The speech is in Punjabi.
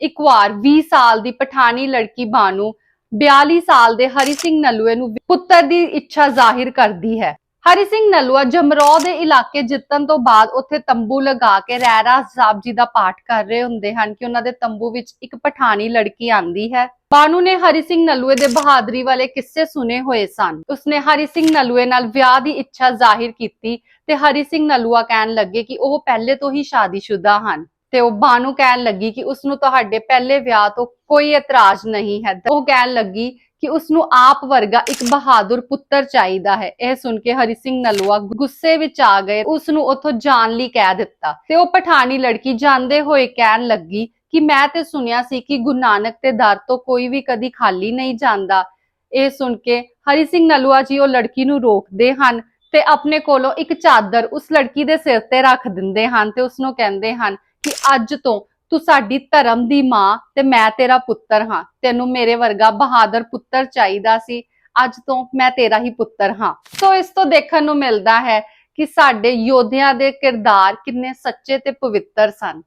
ਇੱਕ ਵਾਰ 20 ਸਾਲ ਦੀ ਪਠਾਨੀ ਲੜਕੀ ਬਾਨੂ 42 ਸਾਲ ਦੇ ਹਰੀ ਸਿੰਘ ਨਲੂਏ ਨੂੰ ਪੁੱਤਰ ਦੀ ਇੱਛਾ ਜ਼ਾਹਿਰ ਕਰਦੀ ਹੈ। ਹਰੀ ਸਿੰਘ ਨਲੂਆ ਜਮਰੌ ਦੇ ਇਲਾਕੇ ਜਿੱਤਣ ਤੋਂ ਬਾਅਦ ਉੱਥੇ ਤੰਬੂ ਲਗਾ ਕੇ ਰਹਿਰਾ ਸਾਹਿਬ ਜੀ ਦਾ ਪਾਠ ਕਰ ਰਹੇ ਹੁੰਦੇ ਹਨ ਕਿ ਉਹਨਾਂ ਦੇ ਤੰਬੂ ਵਿੱਚ ਇੱਕ ਪਠਾਨੀ ਲੜਕੀ ਆਂਦੀ ਹੈ। ਬਾਨੂ ਨੇ ਹਰੀ ਸਿੰਘ ਨਲੂਏ ਦੇ ਬਹਾਦਰੀ ਵਾਲੇ ਕਿੱਸੇ ਸੁਨੇ ਹੋਏ ਸਨ। ਉਸਨੇ ਹਰੀ ਸਿੰਘ ਨਲੂਏ ਨਾਲ ਵਿਆਹ ਦੀ ਇੱਛਾ ਜ਼ਾਹਿਰ ਕੀਤੀ ਤੇ ਹਰੀ ਸਿੰਘ ਨਲੂਆ ਕਹਿਣ ਲੱਗੇ ਕਿ ਉਹ ਪਹਿਲੇ ਤੋਂ ਹੀ ਸ਼ਾਦੀशुदा ਹਨ। ਤੇ ਉਹ ਬਾਨੂ ਕਹਿਣ ਲੱਗੀ ਕਿ ਉਸ ਨੂੰ ਤੁਹਾਡੇ ਪਹਿਲੇ ਵਿਆਹ ਤੋਂ ਕੋਈ ਇਤਰਾਜ਼ ਨਹੀਂ ਹੈ। ਉਹ ਕਹਿਣ ਲੱਗੀ ਕਿ ਉਸ ਨੂੰ ਆਪ ਵਰਗਾ ਇੱਕ ਬਹਾਦਰ ਪੁੱਤਰ ਚਾਹੀਦਾ ਹੈ। ਇਹ ਸੁਣ ਕੇ ਹਰੀ ਸਿੰਘ ਨਲੂਆ ਗੁੱਸੇ ਵਿੱਚ ਆ ਗਏ। ਉਸ ਨੂੰ ਉੱਥੋਂ ਜਾਣ ਲਈ ਕਹਿ ਦਿੱਤਾ। ਤੇ ਉਹ ਪਠਾਣੀ ਲੜਕੀ ਜਾਂਦੇ ਹੋਏ ਕਹਿਣ ਲੱਗੀ ਕਿ ਮੈਂ ਤੇ ਸੁਣਿਆ ਸੀ ਕਿ ਗੁਰੂ ਨਾਨਕ ਦੇ ਦਰ ਤੋਂ ਕੋਈ ਵੀ ਕਦੀ ਖਾਲੀ ਨਹੀਂ ਜਾਂਦਾ। ਇਹ ਸੁਣ ਕੇ ਹਰੀ ਸਿੰਘ ਨਲੂਆ ਜੀ ਉਹ ਲੜਕੀ ਨੂੰ ਰੋਕਦੇ ਹਨ ਤੇ ਆਪਣੇ ਕੋਲੋਂ ਇੱਕ ਚਾਦਰ ਉਸ ਲੜਕੀ ਦੇ ਸਿਰ ਤੇ ਰੱਖ ਦਿੰਦੇ ਹਨ ਤੇ ਉਸ ਨੂੰ ਕਹਿੰਦੇ ਹਨ ਕਿ ਅੱਜ ਤੋਂ ਤੂੰ ਸਾਡੀ ਧਰਮ ਦੀ ਮਾਂ ਤੇ ਮੈਂ ਤੇਰਾ ਪੁੱਤਰ ਹਾਂ। ਤੈਨੂੰ ਮੇਰੇ ਵਰਗਾ ਬਹਾਦਰ ਪੁੱਤਰ ਚਾਹੀਦਾ ਸੀ। ਅੱਜ ਤੋਂ ਮੈਂ ਤੇਰਾ ਹੀ ਪੁੱਤਰ ਹਾਂ। ਸੋ ਇਸ ਤੋਂ ਦੇਖਣ ਨੂੰ ਮਿਲਦਾ ਹੈ ਕਿ ਸਾਡੇ ਯੋਧਿਆਂ ਦੇ ਕਿਰਦਾਰ ਕਿੰਨੇ ਸੱਚੇ ਤੇ ਪਵਿੱਤਰ ਸਨ।